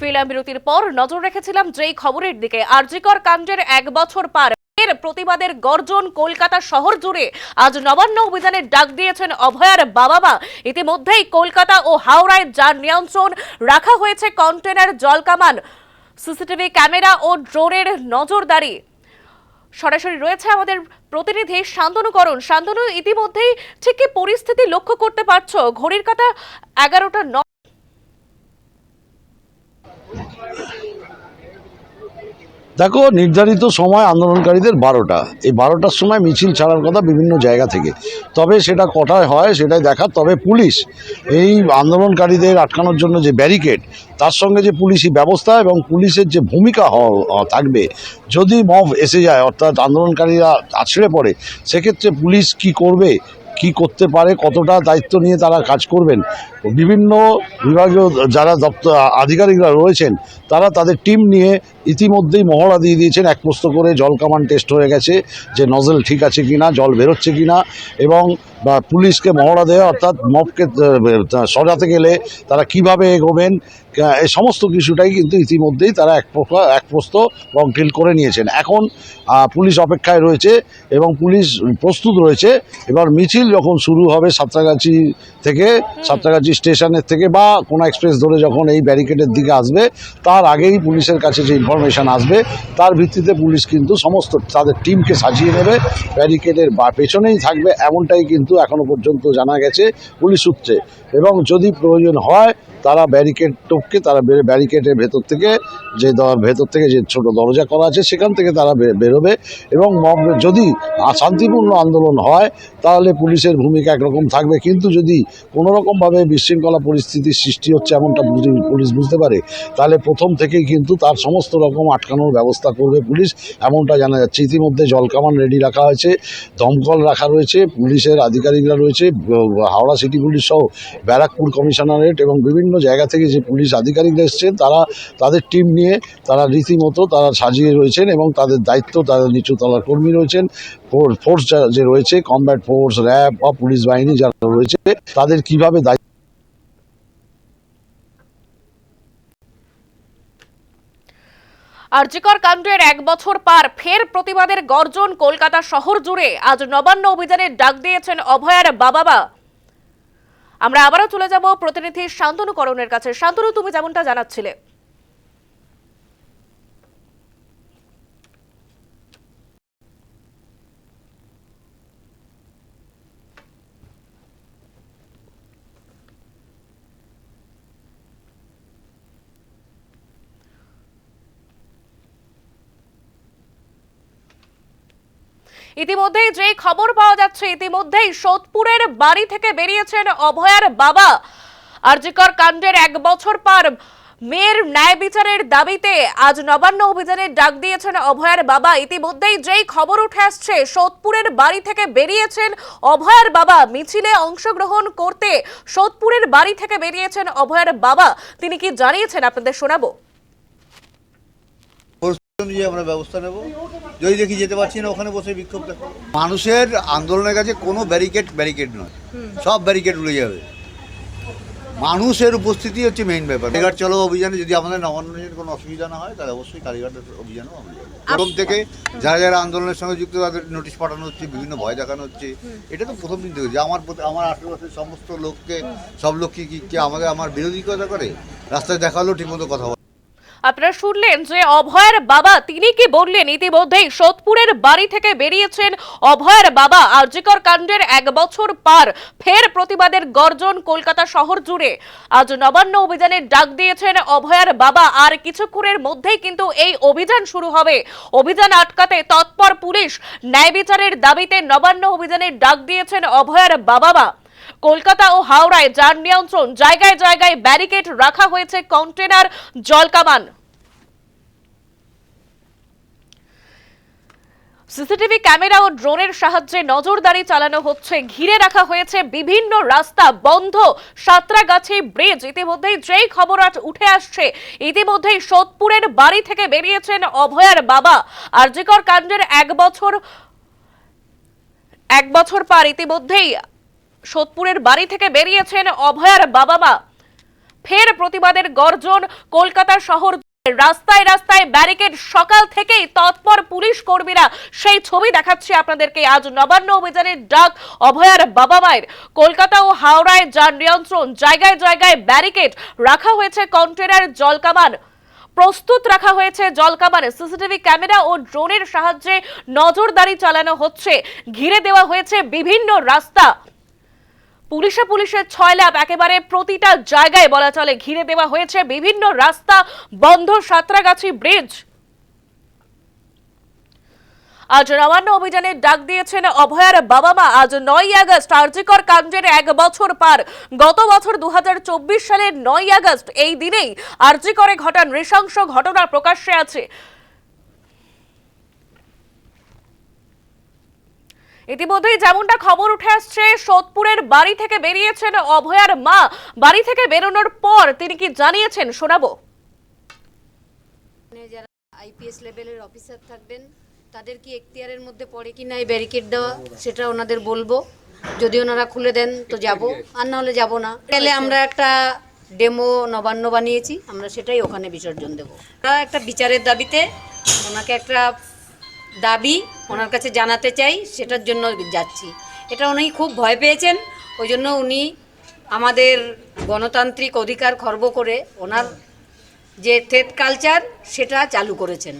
Film বিরতির পর নজর রেখেছিলাম যেই খবরের দিকে। আরজিকর কাণ্ডের এক বছর পার। এর প্রতিবাদের গর্জন কলকাতা শহর জুড়ে। আজ নবান্ন অভিযানের ডাক দিয়েছেন অভয়ার বাবা মা ইতিমধ্যেই কলকাতা ও হাওড়ায় যার নিয়ন্ত্রণ। রাখা হয়েছে কন্টেনার জলকামান, সিসিটিভি ক্যামেরা ও ড্রোনের নজরদারি। সরাসরি রয়েছে আমাদের প্রতিনিধি শান্তনুকরণ শান্তনু, ইতিমধ্যেই ঠিক কি পরিস্থিতি লক্ষ্য করতে পারছ। ঘড়ির কাটা এগারোটা দেখো, নির্ধারিত সময় আন্দোলনকারীদের বারোটা। এই বারোটার সময় মিছিল ছাড়ার কথা বিভিন্ন জায়গা থেকে। তবে সেটা কটায় হয় সেটাই দেখার। তবে পুলিশ এই আন্দোলনকারীদের আটকানোর জন্য যে ব্যারিকেড, তার সঙ্গে যে পুলিশি ব্যবস্থা এবং পুলিশের যে ভূমিকা থাকবে, যদি মব এসে যায়, অর্থাৎ আন্দোলনকারীরা আছড়ে পড়ে, সেক্ষেত্রে পুলিশ কি করবে? কি করতে পারে, কতটা দায়িত্ব নিয়ে তারা কাজ করবেন, বিভিন্ন বিভাগীয় যারা দপ্তর, আধিকারিকরা রয়েছেন, তারা তাদের টিম নিয়ে ইতিমধ্যেই মহড়া দিয়ে দিয়েছেন এক প্রস্ত করে জল কামান টেস্ট হয়ে গেছে যে নজল ঠিক আছে কিনা জল বেরোচ্ছে কিনা এবং বা পুলিশকে মহড়া দেওয়া অর্থাৎ মবকে আহ, সজাতে গেলে তারা কীভাবে এগোবেন এই সমস্ত কিছুটাই কিন্তু ইতিমধ্যেই তারা এক প্রকার এক প্রস্ত কংক্রিট করে নিয়েছেন। এখন পুলিশ অপেক্ষায় রয়েছে এবং পুলিশ প্রস্তুত রয়েছে। এবার মিছিল যখন শুরু হবে সাঁতরাগাছি থেকে সাঁতরাগাছি স্টেশনের থেকে বা কোনো এক্সপ্রেস ধরে যখন এই ব্যারিকেডের দিকে আসবে তার আগেই পুলিশের কাছে যে ইনফরমেশন আসবে, তার ভিত্তিতে পুলিশ কিন্তু সমস্ত তাদের টিমকে সাজিয়ে নেবে, ব্যারিকেডের বা পেছনেই থাকবে, এমনটাই কিন্তু এখনও পর্যন্ত জানা গেছে পুলিশ সূত্রে। এবং যদি প্রয়োজন হয় তারা ব্যারিকেড টপকে তারা বের- ব্যারিকেডের ভেতর থেকে যে ভেতর থেকে যে ছোট দরজা করা আছে, সেখান থেকে তারা বেরোবে এবং যদি শান্তিপূর্ণ আন্দোলন হয়, তাহলে পুলিশের ভূমিকা একরকম থাকবে। কিন্তু যদি কোনো রকমভাবে বিশৃঙ্খলা পরিস্থিতির সৃষ্টি হচ্ছে এমনটা পুলিশ বুঝতে পারে, তাহলে প্রথম থেকেই কিন্তু তার সমস্ত রকম আটকানোর ব্যবস্থা করবে পুলিশ, এমনটা জানা যাচ্ছে। ইতিমধ্যে জলকামান রেডি রাখা হয়েছে, দমকল রাখা রয়েছে, পুলিশের আধিকারিকরা রয়েছে, হাওড়া সিটি পুলিশ সহ, ব্যারাকপুর কমিশনারেট এবং বিভিন্ন জায়গা থেকে যে পুলিশ আধিকারিকরা এসছেন, তারা তাদের টিম নিয়ে তারা রীতিমতো তারা সাজিয়ে রয়েছেন এবং তাদের দায়িত্ব তাদের নিচু তলার কর্মী রয়েছেন ফোর্স যে রয়েছে, কমব্যাট ফোর্স, র্যাব বা পুলিশ বাহিনী যারা রয়েছে, তাদের কীভাবে দায়িত্ব আরজিকর কাণ্ডের এক বছর পার ফের প্রতিবাদের গর্জন কলকাতা শহর জুড়ে। আজ নবান্ন অভিযানের ডাক দিয়েছেন অভয়ার বাবা মা আমরা আবারও চলে যাব প্রতিনিধি শান্তনুকরণের কাছে। শান্তনু তুমি যেমনটা জানাচ্ছিলে। ইতিমধ্যেই যে খবর পাওয়া যাচ্ছে, ইতিমধ্যেই সোদপুরের বাড়ি থেকে বেরিয়েছেন অভয়ার বাবা। আরজিকর কাণ্ডের এক বছর পার মেয়ের ন্যায় বিচারের দাবিতে আজ নবান্ন অভিযানের ডাক দিয়েছেন অভয়ার বাবা। ইতিমধ্যেই যেই খবর উঠে আসছে, সোদপুরের বাড়ি থেকে বেরিয়েছেন অভয়ার বাবা। মিছিলে অংশগ্রহণ করতে সোদপুরের বাড়ি থেকে বেরিয়েছেন অভয়ার বাবা। তিনি কি জানিয়েছেন? আপনাদের শোনাবো। আমরা ব্যবস্থা নেব। যদি দেখি যেতে পারছি না, ওখানে বসে বিক্ষোভ মানুষের আন্দোলনের কাছে কোনো ব্যারিকেড ব্যারিকেড নয়। সব ব্যারিকেড উড়ে যাবে। মানুষের উপস্থিতি হচ্ছে মেইন ব্যাপার। কালীঘাট চলো অভিযানে যদি আমাদের নবান্নের কোনো অসুবিধা না হয়, তাহলে অবশ্যই কালীঘাটের অভিযানও আমরা প্রথম থেকে যারা যারা আন্দোলনের সঙ্গে যুক্ত, তাদের নোটিশ পাঠানো হচ্ছে, বিভিন্ন ভয় দেখানো হচ্ছে। এটা তো প্রথম দিন থেকে যে আমার আমার আশেপাশের সমস্ত লোককে, সব লোককে কি, কি- আমাকে আমার বিরোধিতা করে? রাস্তায় দেখালেও ঠিকমতো কথা। আপনারা শুনলেন যে অভয়ের বাবা, তিনি কি বললেন? ইতিমধ্যেই সোদপুরের বাড়ি থেকে বেরিয়েছেন অভয়ের বাবা, আরজিকর কাণ্ডের এক বছর পার, ফের প্রতিবাদের গর্জন কলকাতা শহর জুড়ে। আজ নবান্ন অভিযানের ডাক দিয়েছেন অভয়ের বাবা, আর কিছুক্ষণের মধ্যেই কিন্তু এই অভিযান শুরু হবে। অভিযান আটকাতে তৎপর পুলিশ ন্যায় বিচারের দাবিতে নবান্ন অভিযানের ডাক দিয়েছেন অভয়ের বাবা মা কলকাতা ও হাওড়ায় যান নিয়ন্ত্রণ। জায়গায় জায়গায় ব্যারিকেড রাখা হয়েছে কন্টেনার জলকামান। সিসিটিভি ক্যামেরা ও ড্রোনের সাহায্যে নজরদারি চালানো হচ্ছে। ঘিরে রাখা হয়েছে বিভিন্ন রাস্তা বন্ধ। সাঁতরাগাছি ব্রিজ ইতিমধ্যেই যেই খবর উঠে আসছে, ইতিমধ্যেই সোদপুরের বাড়ি থেকে বেরিয়েছেন অভয়ার বাবা। আর আরজিকর কাণ্ডের এক বছর এক বছর পার ইতিমধ্যেই সোদপুরের বাড়ি থেকে বেরিয়েছেন অভয়ার বাবা মা ফের প্রতিবাদের গর্জন কলকাতা শহর রাস্তায় রাস্তায় ব্যারিকেড, সকাল থেকেই তৎপর পুলিশ কর্মীরা সেই ছবি দেখাচ্ছি আপনাদেরকে। আজ নবান্ন অভিযানের ডাক অভয়ার বাবা মায়ের কলকাতা ও হাওড়ায় যান নিয়ন্ত্রণ, জায়গায় জায়গায় ব্যারিকেড রাখা হয়েছে কন্টেনার জলকামান। প্রস্তুত রাখা হয়েছে জলকামানে। সিসিটিভি ক্যামেরা ও ড্রোনের সাহায্যে নজরদারি চালানো হচ্ছে। ঘিরে দেওয়া হয়েছে বিভিন্ন রাস্তা। পুলিশে পুলিশের ছয় ল্যাব একেবারে প্রতিটা জায়গায় বলা চলে। ঘিরে দেওয়া হয়েছে বিভিন্ন রাস্তা, বন্ধ সাঁতরাগাছি ব্রিজ। আজ নবান্ন অভিযানে ডাক দিয়েছেন অভয়ার বাবা মা আজ নয় আগস্ট, আর্জিকর কাণ্ডের এক বছর পার। গত বছর দু হাজার চব্বিশ সালের নয় আগস্ট, এই দিনেই আর্জিকরে ঘটা নৃশংস ঘটনা প্রকাশ্যে আছে। ইতিমধ্যেই যেমনটা খবর উঠে আসছে, সোদপুরের বাড়ি থেকে বেরিয়েছেন অভয়ার মা। বাড়ি থেকে বেরোনোর পর তিনি কি জানিয়েছেন শোনাবো? এখানে যারা আইপিএস লেভেলের অফিসার থাকবেন, তাদের কি এখতিয়ারের মধ্যে পড়ে কি না এই ব্যারিকেড দেওয়া, সেটা ওনাদের বলব। যদি ওনারা খুলে দেন, তো যাব। আর নাহলে যাব না। তাহলে আমরা একটা ডেমো নবান্ন বানিয়েছি, আমরা সেটাই ওখানে বিসর্জন দেবো। একটা বিচারের দাবিতে ওনাকে একটা দাবি ওনার কাছে জানাতে চাই, সেটার জন্য যাচ্ছি। এটা উনি খুব ভয় পেয়েছেন, ওই জন্য উনি আমাদের গণতান্ত্রিক অধিকার খর্ব করে ওনার যে থেট কালচার সেটা চালু করেছেন।